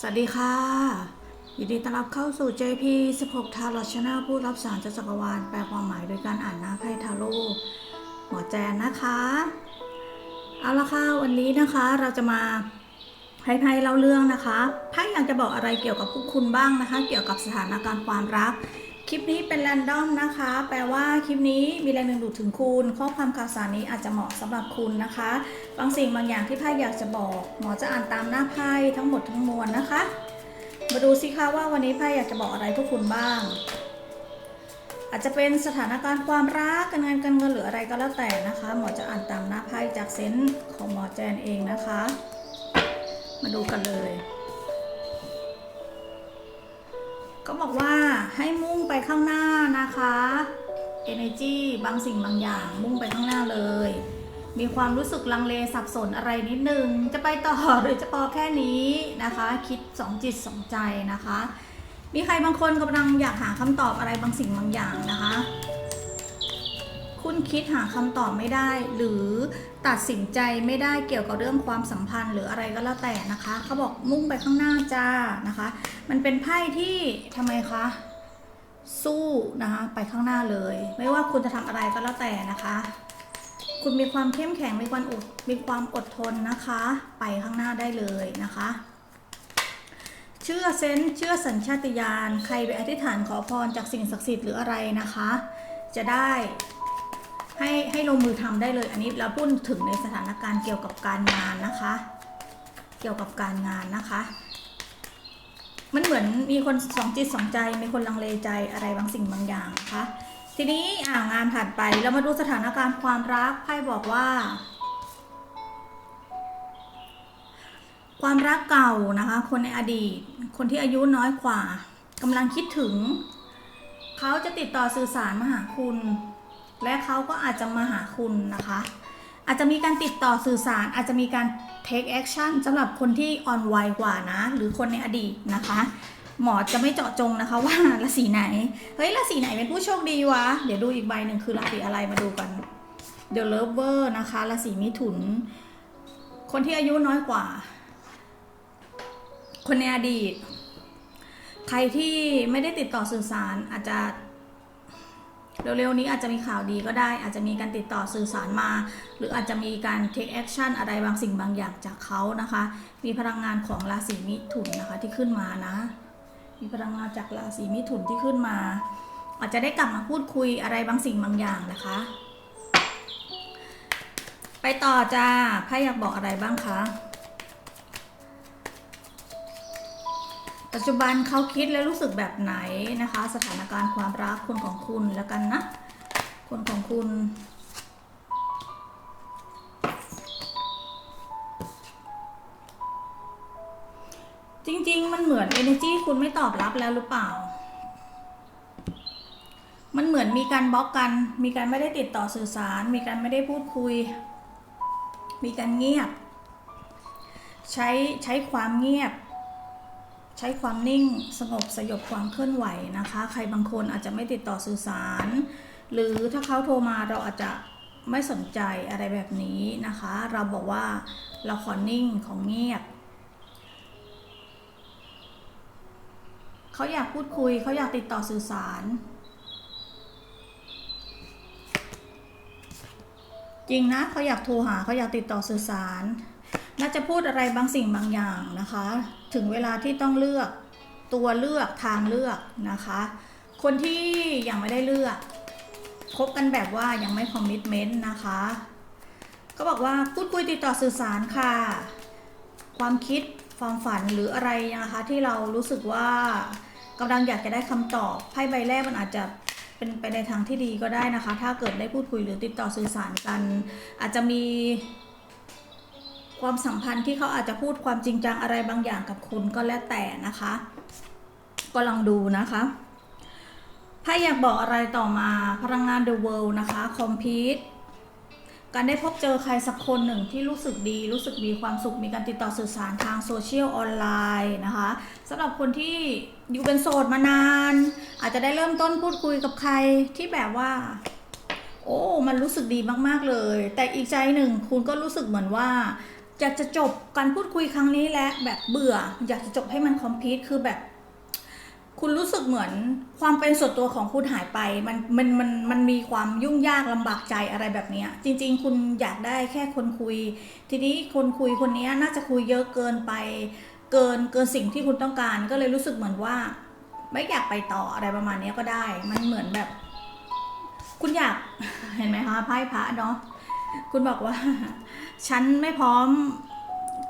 สวัสดีค่ะ ยินดีต้อนรับเข้าสู่ JP 16 ทาร์ลชแนลผู้รับสารจากจักรวาลแปลความหมายโดยการอ่านหน้าไพ่ทาโร่หมอแจนนะคะ เอาละค่ะ วันนี้นะคะเราจะมาไพ่ไพ่เล่าเรื่องนะคะไพ่อยากจะบอกอะไรเกี่ยวกับพวกคุณบ้างนะคะ เกี่ยวกับสถานการณ์ความรัก คลิปนี้เป็นแรนดอมนะคะ แปลว่าคลิปนี้มีแรงดึงดูดถึงคุณ ข้อความข่าวสารนี้อาจจะเหมาะสำหรับคุณนะคะ บางสิ่งบางอย่างที่ไพ่อยากจะบอก หมอจะอ่านตามหน้าไพ่ทั้งหมดทั้งมวลนะคะ มาดูสิคะว่าวันนี้ไพ่อยากจะบอกอะไรพวกคุณบ้าง อาจจะเป็นสถานการณ์ความรักการงานการเงินหรืออะไรก็แล้วแต่นะคะ หมอจะอ่านตามหน้าไพ่จากเซนส์ของหมอแจนเองนะคะ มาดูกันเลย ก็บอกว่าให้มุ่งไปข้างหน้านะคะ energy บางสิ่งบางอย่างมุ่งไปข้างหน้าเลย มีความรู้สึกลังเลสับสนอะไรนิดนึง จะไปต่อหรือจะพอแค่นี้นะคะ คิดสองจิตสองใจนะคะ มีใครบางคนกำลังอยากหาคำตอบอะไรบางสิ่งบางอย่างนะคะ คุณคิดหาคำตอบไม่ได้ หรือตัดสินใจไม่ได้เกี่ยวกับเรื่องความสัมพันธ์หรืออะไรก็แล้วแต่นะคะ เขาบอกมุ่งไปข้างหน้าจ้านะคะ มันเป็นไพ่ที่ทำไมคะสู้นะคะไปข้างหน้าเลย ไม่ว่าคุณจะทำอะไรก็แล้วแต่นะคะ คุณมีความเข้มแข็งมีความอดมีความอดทนนะคะ ไปข้างหน้าได้เลยนะคะเชื่อเซนเชื่อสัญชาตญาณใครไปอธิษฐานขอพรจากสิ่งศักดิ์สิทธิ์หรืออะไรนะคะ จะได้ ให้ให้ลงมือทำได้เลย อันนี้เราพูดถึงในสถานการณ์เกี่ยวกับการงานนะคะ เกี่ยวกับการงานนะคะ มันเหมือนมีคนสองจิตสองใจ มีคนลังเลใจอะไรบางสิ่งบางอย่างนะคะทีนี้อ่างานผ่านไปเรามาดูสถานการณ์ความรักไพ่บอกว่า ความรักเก่านะคะ คนในอดีต คนที่อายุน้อยกว่ากำลังคิดถึง เขาจะติดต่อสื่อสารมาหาคุณ และเขาก็อาจจะมาหาคุณนะคะ อาจจะมีการติดต่อสื่อสาร อาจจะมีการ take action สำหรับคนที่อ่อนวัยกว่านะ หรือคนในอดีตนะคะ หมอจะไม่เจาะจงนะคะว่าราศีไหน เฮ้ยราศีไหนเป็นผู้โชคดีวะ เดี๋ยวดูอีกใบหนึ่งคือราศีอะไรมาดูกัน The Lover นะคะราศีมิถุน คนที่อายุน้อยกว่า คนในอดีต ใครที่ไม่ได้ติดต่อสื่อสารอาจจะ เร็วๆนี้อาจจะมีข่าวดีก็ได้ อาจจะมีการติดต่อสื่อสารมา หรืออาจจะมีการ take action อะไรบางสิ่งบางอย่างจากเขานะคะ มีพลังงานของราศีมิถุนนะคะที่ขึ้นมานะ มีพลังงานจากราศีมิถุนที่ขึ้นมา อาจจะได้กลับมาพูดคุยอะไรบางสิ่งบางอย่างนะคะ ไปต่อจ้าไพ่อยากบอกอะไรบ้างคะ ปัจจุบันเขาคิดและรู้สึกแบบไหนนะคะ สถานการณ์ความรักคนของคุณแล้วกันนะคนของคุณจริง ๆ มันเหมือน energy คุณไม่ตอบรับแล้วหรือเปล่า มันเหมือนมีการบล็อกกัน มีการไม่ได้ติดต่อสื่อสาร มีการไม่ได้พูดคุย มีการเงียบ ใช้ใช้ความเงียบ ใช้ความนิ่งสงบสยบความเคลื่อนไหวนะคะ ใครบางคนอาจจะไม่ติดต่อสื่อสาร หรือถ้าเขาโทรมาเราอาจจะไม่สนใจอะไรแบบนี้นะคะ เราบอกว่าเราขอนิ่งของเงียบเขาอยากพูดคุยเขาอยากติดต่อสื่อสาร จริงนะเขาอยากโทรหาเขาอยากติดต่อสื่อสาร น่าจะพูดอะไรบางสิ่งบางอย่างนะคะ ถึงเวลาที่ต้องเลือกตัวเลือกทางเลือกนะคะ คนที่ยังไม่ได้เลือกคบกันแบบว่ายังไม่คอมมิชเมนต์นะคะก็บอกว่าพูดคุยติดต่อสื่อสารค่ะ ความคิดความฝันหรืออะไรนะคะที่เรารู้สึกว่ากำลังอยากจะได้คำตอบไพ่ใบแรกมันอาจจะเป็นไปในทางที่ดีก็ได้นะคะ ถ้าเกิดได้พูดคุยหรือติดต่อสื่อสารกัน อาจจะมี ความสัมพันธ์ที่เขาอาจจะพูดความจริงจังอะไรบางอย่างกับคุณก็แล้วแต่นะคะ ก็ลองดูนะคะถ้าอยากบอกอะไรต่อมาพลังงาน The World นะคะคอมพิวการได้พบเจอใครสักคนหนึ่งที่รู้สึกดี รู้สึกมีความสุขมีการติดต่อสื่อสารทางโซเชียลออนไลน์นะคะสำหรับคนที่อยู่เป็นโสดมานาน อาจจะได้เริ่มต้นพูดคุยกับใครที่แบบว่า โอ้ มันรู้สึกดีมาก ๆ เลย แต่อีกใจหนึ่งคุณก็รู้สึกเหมือนว่า อยากจะจบการพูดคุยครั้งนี้และแบบเบื่อ อยากจะจบให้มันคอมพลีทคือแบบ คุณรู้สึกเหมือนความเป็นส่วนตัวของคุณหายไป มันมันมันมันมีความยุ่งยากลำบากใจอะไรแบบนี้จริง ๆ คุณอยากได้แค่คนคุย ทีนี้คนคุยคนนี้น่าจะคุยเยอะเกินไป เกินเกินสิ่งที่คุณต้องการ ก็เลยรู้สึกเหมือนว่า ไม่อยากไปต่ออะไรประมาณนี้ก็ได้ มันเหมือนแบบ คุณอยากเห็นไหมคะไพ่พระเนาะคุณบอกว่า ฉันไม่พร้อม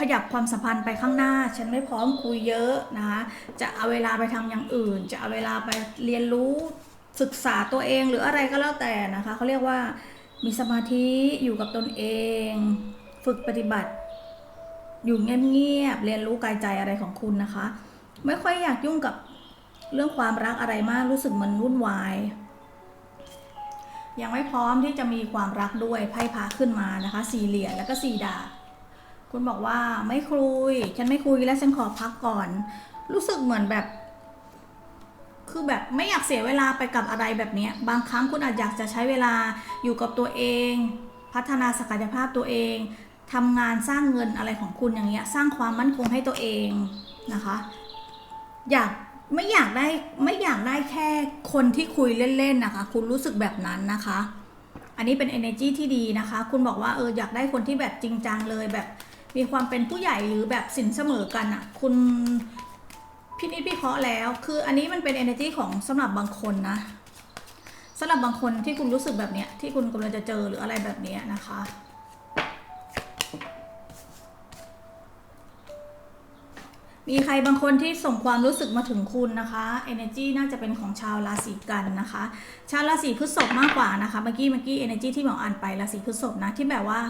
ขยับความสัมพันธ์ไปข้างหน้า ฉันไม่พร้อมคุยเยอะนะคะจะเอาเวลาไปทำอย่างอื่น จะเอาเวลาไปเรียนรู้ศึกษาตัวเองหรืออะไรก็แล้วแต่นะคะเขาเรียกว่ามีสมาธิอยู่กับตนเอง ฝึกปฏิบัติ อยู่เงียบๆเรียนรู้กายใจอะไรของคุณนะคะ ไม่ค่อยอยากยุ่งกับเรื่องความรักอะไรมากรู้สึกมันวุ่นวาย ยังไม่พร้อมที่จะมีความรักด้วยไพ่พาขึ้นมานะคะสี่เหรียญแล้วก็สี่ดาบคุณบอกว่าไม่คุย ฉันไม่คุยแล้วฉันขอพักก่อน รู้สึกเหมือนแบบ คือแบบไม่อยากเสียเวลาไปกับอะไรแบบนี้บางครั้งคุณอาจอยากจะใช้เวลาอยู่กับตัวเอง พัฒนาศักยภาพตัวเองทำงานสร้างเงินอะไรของคุณอย่างเงี้ยสร้างความมั่นคงให้ตัวเองนะคะ อยาก ไม่อยากได้ไม่อยากได้แค่คนที่คุยเล่นๆนะคะ คุณรู้สึกแบบนั้นนะคะ อันนี้เป็น energy ที่ดีนะคะ คุณบอกว่าเอออยากได้คนที่แบบจริงจังเลยแบบมีความเป็นผู้ใหญ่หรือแบบสินเสมอกันอะ่ะ คุณพินิจพิเคราะห์แล้ว คืออันนี้มันเป็น energy ของสำหรับบางคนนะสำหรับบางคนที่คุณรู้สึกแบบเนี้ยที่คุณกำลังจะเจอหรืออะไรแบบเนี้ยนะคะ มีใครบางคนที่ส่งความรู้สึกมาถึงคุณนะคะ energy น่าจะเป็นของชาวราศีกันนะคะ ชาวราศีพฤษภมากกว่านะคะ เมื่อกี้เมื่อกี้ energy ที่หมออ่านไปราศีพฤษภนะที่แบบว่า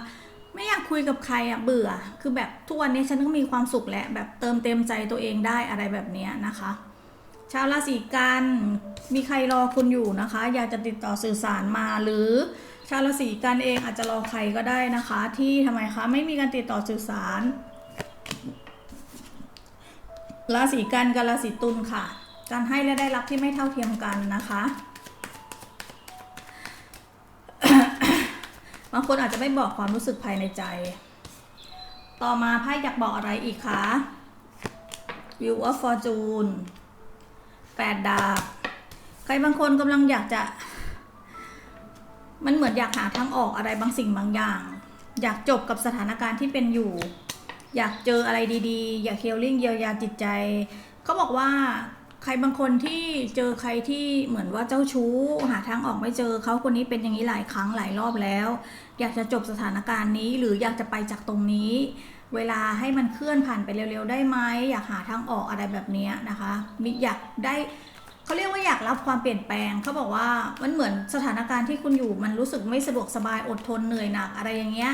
ไม่อยากคุยกับใครอะเบื่อ คือแบบทุกวันนี้ฉันก็มีความสุขแหละแบบเติมเต็มใจตัวเองได้อะไรแบบเนี้ยนะคะ ชาวราศีกันมีใครรอคุณอยู่นะคะ อยากจะติดต่อสื่อสารมาหรือชาวราศีกันเองอาจจะรอใครก็ได้นะคะ ที่ทำไมคะไม่มีการติดต่อสื่อสาร ราศีกันกับราศีตุลค่ะ การให้และได้รับที่ไม่เท่าเทียมกันนะคะบางคนอาจจะไม่บอกความรู้สึกภายในใจ ต่อมาไพ่อยากบอกอะไรอีกคะ View of Fortune แปดดาบ ใครบางคนกำลังอยากจะ มันเหมือนอยากหาทางออกอะไรบางสิ่งบางอย่าง อยากจบกับสถานการณ์ที่เป็นอยู่ อยากเจออะไรดีๆ อยากเฮลลิ่งเยียวยาจิตใจ เขาบอกว่าใครบางคนที่เจอใครที่เหมือนว่าเจ้าชู้ หาทางออกไม่เจอเขาคนนี้เป็นอย่างนี้หลายครั้งหลายรอบแล้ว อยากจะจบสถานการณ์นี้ หรืออยากจะไปจากตรงนี้ เวลาให้มันเคลื่อนผ่านไปเร็วๆได้ไหมอยากหาทางออกอะไรแบบนี้นะคะมีอยากได้เขาเรียกว่าอยากรับความเปลี่ยนแปลงเขาบอกว่ามันเหมือนสถานการณ์ที่คุณอยู่มันรู้สึกไม่สะดวกสบายอดทนเหนื่อยหนักอะไรอย่างเงี้ย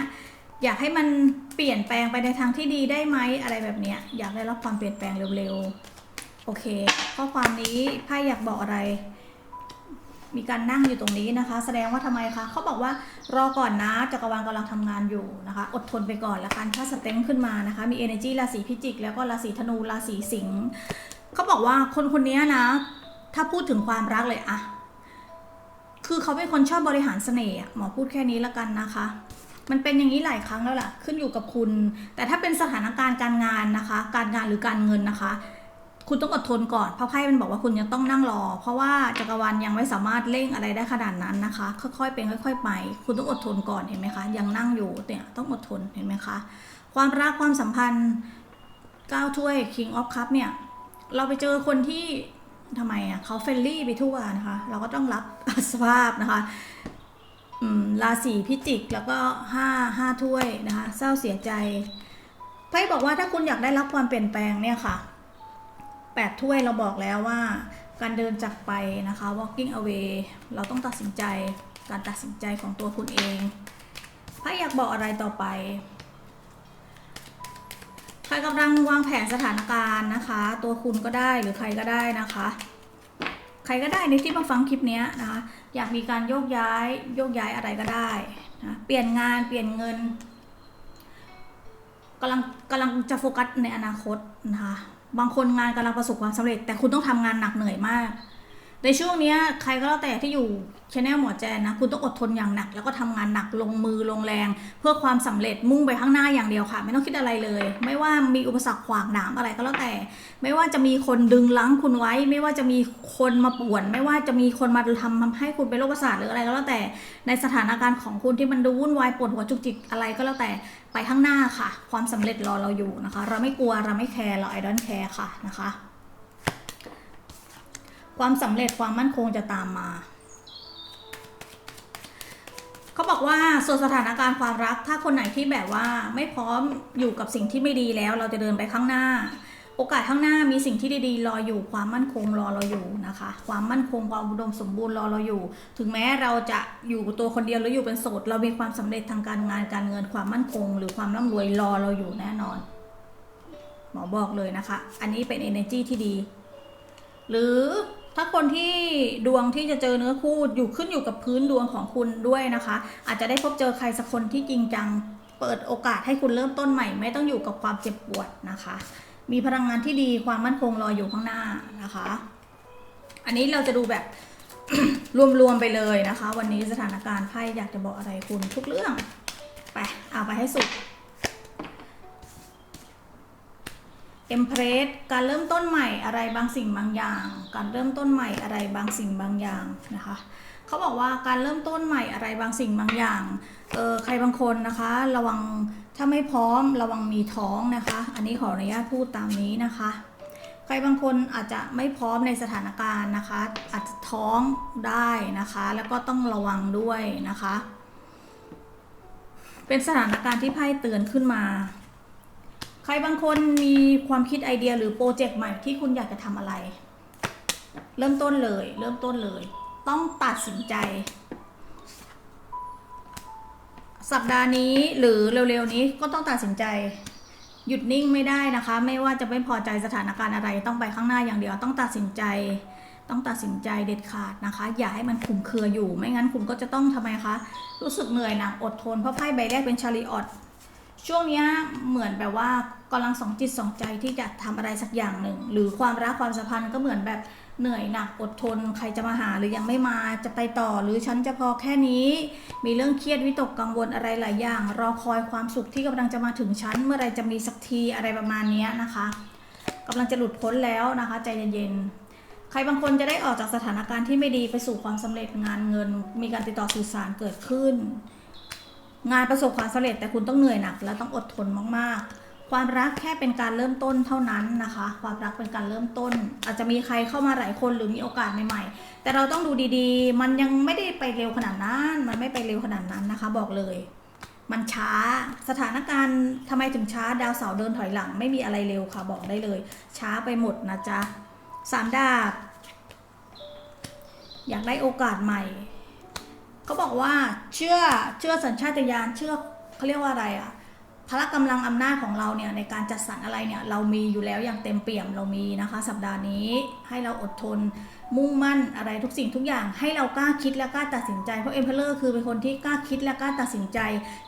อยากให้มันเปลี่ยนแปลงไปในทางที่ดีได้ไหมอะไรแบบเนี้ย อยากได้รับความเปลี่ยนแปลงเร็วๆ โอเค ข้อความนี้ไพ่อยากบอกอะไร มีการนั่งอยู่ตรงนี้นะคะ แสดงว่าทำไมคะเขาบอกว่ารอก่อนนะจักรวาลกำลังทำงานอยู่นะคะ อดทนไปก่อนละกันถ้าสเต็มขึ้นมานะคะ มี energy ราศีพิจิก แล้วก็ราศีธนูราศีสิงห์เขาบอกว่าคนคนนี้นะ ถ้าพูดถึงความรักเลยอะคือเขาเป็นคนชอบบริหารเสน่ห์หมอพูดแค่นี้ละกันนะคะ มันเป็นอย่างนี้หลายครั้งแล้วล่ะ ขึ้นอยู่กับคุณ แต่ถ้าเป็นสถานการณ์การงานนะคะ การงานหรือการเงินนะคะ คุณต้องอดทนก่อน เพราะไพ่มันบอกว่าคุณยังต้องนั่งรอ เพราะว่าจักรวาลยังไม่สามารถเร่งอะไรได้ขนาดนั้นนะคะ ค่อยๆเป็นค่อย ๆ ไป คุณต้องอดทนก่อนเห็นไหมคะ ยังนั่งอยู่เนี่ยต้องอดทนเห็นไหมคะ ความรักความสัมพันธ์ก้าวถ้วย King of Cup เนี่ย เราไปเจอคนที่ทำไมอะเขาเฟรนลี่ไปทั่วนะคะ เราก็ต้องรับสภาพนะคะ ราศีพิจิกแล้วก็ห้าห้าถ้วยนะคะเศร้าเสียใจไพ่บอกว่าถ้าคุณอยากได้รับความเปลี่ยนแปลงเนี่ยค่ะแปดถ้วยเราบอกแล้วว่า การเดินจากไปนะคะ walking away เราต้องตัดสินใจการตัดสินใจของตัวคุณเองไพ่อยากบอกอะไรต่อไปใครกำลังวางแผนสถานการณ์นะคะ ตัวคุณก็ได้หรือใครก็ได้นะคะ ใครก็ได้ในที่มาฟังคลิปนี้นะคะ อยากมีการโยกย้ายโยกย้ายอะไรก็ได้นะเปลี่ยนงานเปลี่ยนเงินกำลังกำลังจะโฟกัสในอนาคตนะคะบางคนงานกำลังประสบความสำเร็จ แต่คุณต้องทำงานหนักเหนื่อยมาก ในช่วงนี้ใครก็แล้วแต่ที่อยู่ชแนลหมอแจนนะ คุณต้องอดทนอย่างหนัก แล้วก็ทำงานหนักลงมือลงแรง เพื่อความสำเร็จมุ่งไปข้างหน้าอย่างเดียวค่ะ ไม่ต้องคิดอะไรเลย ไม่ว่ามีอุปสรรคขวางหนามอะไรก็แล้วแต่ ไม่ว่าจะมีคนดึงลังคุณไว้ ไม่ว่าจะมีคนมาป่วน ไม่ว่าจะมีคนมาทำให้คุณเป็นโรคประสาทหรืออะไรก็แล้วแต่ ในสถานการณ์ของคุณที่มันดูวุ่นวายปวดหัวจุกจิกอะไรก็แล้วแต่ไปข้างหน้าค่ะ ความสำเร็จรอเราอยู่นะคะ เราไม่กลัวเราไม่แคร์เราไอดอนแคร์ค่ะนะคะ ความสำเร็จความมั่นคงจะตามมา เขาบอกว่าส่วนสถานการณ์ความรัก ถ้าคนไหนที่แบบว่าไม่พร้อมอยู่กับสิ่งที่ไม่ดีแล้ว เราจะเดินไปข้างหน้า โอกาสข้างหน้ามีสิ่งที่ดีๆ รออยู่ความมั่นคงรอเราอยู่นะคะ ความมั่นคงความอุดมสมบูรณ์รอเราอยู่ ถึงแม้เราจะอยู่ตัวคนเดียวหรืออยู่เป็นโสดเรามีความสำเร็จทางการงานการเงินความมั่นคง หรือความร่ำรวยรอเราอยู่แน่นอนหมอบอกเลยนะคะ อันนี้เป็น energy ที่ดี หรือ ถ้าคนที่ดวงที่จะเจอเนื้อคู่อยู่ขึ้นอยู่กับพื้นดวงของคุณด้วยนะคะ อาจจะได้พบเจอใครสักคนที่จริงจัง เปิดโอกาสให้คุณเริ่มต้นใหม่ ไม่ต้องอยู่กับความเจ็บปวดนะคะ มีพลังงานที่ดีความมั่นคงรออยู่ข้างหน้านะคะ อันนี้เราจะดูแบบรวมๆไปเลยนะคะ วันนี้สถานการณ์ไพ่อยากจะบอกอะไรคุณทุกเรื่องไปเอาไปให้สุด เอ็มเพรสการเริ่มต้นใหม่อะไรบางสิ่งบางอย่าง การเริ่มต้นใหม่อะไรบางสิ่งบางอย่างนะคะเขาบอกว่าการเริ่มต้นใหม่อะไรบางสิ่งบางอย่างเออใครบางคนนะคะ ระวังถ้าไม่พร้อมระวังมีท้องนะคะ อันนี้ขออนุญาตพูดตามนี้นะคะ ใครบางคนอาจจะไม่พร้อมในสถานการณ์นะคะ อาจจะท้องได้นะคะ แล้วก็ต้องระวังด้วยนะคะ เป็นสถานการณ์ที่ไพ่เตือนขึ้นมา รบางคนมีความคิดไอเดียหรือโปรเจกต์ใหม่ที่คุณอยากจะทำอะไร เริ่มต้นเลย เริ่มต้นเลย ต้องตัดสินใจ สัปดาห์นี้หรือเร็วๆนี้ก็ต้องตัดสินใจ หยุดนิ่งไม่ได้นะคะ ไม่ว่าจะไม่พอใจสถานการณ์อะไร ต้องไปข้างหน้าอย่างเดียว ต้องตัดสินใจ ต้องตัดสินใจเด็ดขาดนะคะ อย่าให้มันขุมเครืออยู่ ไม่งั้นคุณก็จะต้องทำไมคะ รู้สึกเหนื่อยหนักอดทนเพราะไพ่ใบแรกเป็นชาริออต ช่วงนี้เหมือนแบบว่ากำลังสองจิตสองใจที่จะทำอะไรสักอย่างหนึ่ง หรือความรักความสัมพันธ์ก็เหมือนแบบเหนื่อยหนักอดทน ใครจะมาหาหรือยังไม่มาจะไปต่อหรือฉันจะพอแค่นี้ มีเรื่องเครียดวิตกกังวลอะไรหลายอย่าง รอคอยความสุขที่กำลังจะมาถึงฉันเมื่อไรจะมีสักทีอะไรประมาณนี้นะคะกำลังจะหลุดพ้นแล้วนะคะ ใจเย็นๆใครบางคนจะได้ออกจากสถานการณ์ที่ไม่ดีไปสู่ความสำเร็จงานเงิน มีการติดต่อสื่อสารเกิดขึ้น งานประสบความสำเร็จแต่คุณต้องเหนื่อยหนัก และต้องอดทนมากๆ ความรักแค่เป็นการเริ่มต้นเท่านั้นนะคะ ความรักเป็นการเริ่มต้น อาจจะมีใครเข้ามาหลายคนหรือมีโอกาสใหม่ๆ แต่เราต้องดูดีๆ มันยังไม่ได้ไปเร็วขนาดนั้น มันไม่ไปเร็วขนาดนั้นนะคะ บอกเลย มันช้าสถานการณ์ทำไมถึงช้าดาวเสาร์เดินถอยหลังไม่มีอะไรเร็วค่ะบอกได้เลย ช้าไปหมดนะจ๊ะสามดาบอยากได้โอกาสใหม่ เขาบอกว่าเชื่อเชื่อสัญชาตญาณเชื่อเขาเรียกว่าอะไรอะพละกำลังอำนาจของเราเนี่ยในการจัดสรรอะไรเนี่ยเรามีอยู่แล้วอย่างเต็มเปี่ยมเรามีนะคะ สัปดาห์นี้ให้เราอดทนมุ่งมั่นอะไรทุกสิ่งทุกอย่างให้เรากล้าคิดและกล้าตัดสินใจเพราะเอ็มเพลเลอร์คือเป็นคนที่กล้าคิดและกล้าตัดสินใจ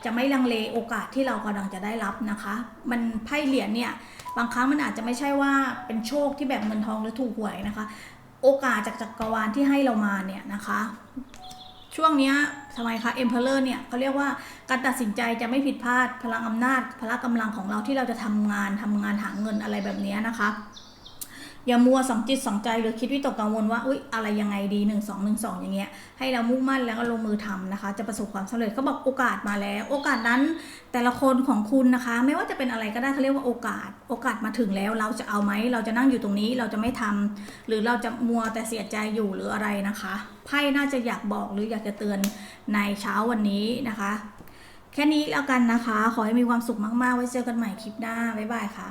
จะไม่ลังเลโอกาสที่เรากำลังจะได้รับนะคะ มันไพ่เหรียญเนี่ยบางครั้งมันอาจจะไม่ใช่ว่าเป็นโชคที่แบบเงินทองหรือถูกหวยนะคะ โอกาสจากจักรวาลที่ให้เรามาเนี่ยนะคะ ช่วงนี้ทำไมคะเอ็มเพลเลอร์เนี่ยเขาเรียกว่าการตัดสินใจจะไม่ผิดพลาดพลังอำนาจพละกำลังของเราที่เราจะทำงานทำงานหาเงินอะไรแบบนี้นะคะ อย่ามัวสองจิตสองใจหรือคิดวิตกกังวลว่าอุ๊ยอะไรยังไงดีหนึ่งสองหนึ่งสองอย่างเงี้ยให้เรามุ่งมั่นแล้วก็ลงมือทำนะคะ จะประสบความสำเร็จเขาบอกโอกาสมาแล้ว โอกาสนั้นแต่ละคนของคุณนะคะ ไม่ว่าจะเป็นอะไรก็ได้เขาเรียกว่าโอกาส โอกาสมาถึงแล้วเราจะเอาไหมเราจะนั่งอยู่ตรงนี้เราจะไม่ทำหรือเราจะมัวแต่เสียใจอยู่หรืออะไรนะคะไพ่น่าจะอยากบอกหรืออยากจะเตือนในเช้าวันนี้นะคะ แค่นี้แล้วกันนะคะ ขอให้มีความสุขมากๆ ไว้เจอกันใหม่คลิปหน้าบ๊ายบายค่ะ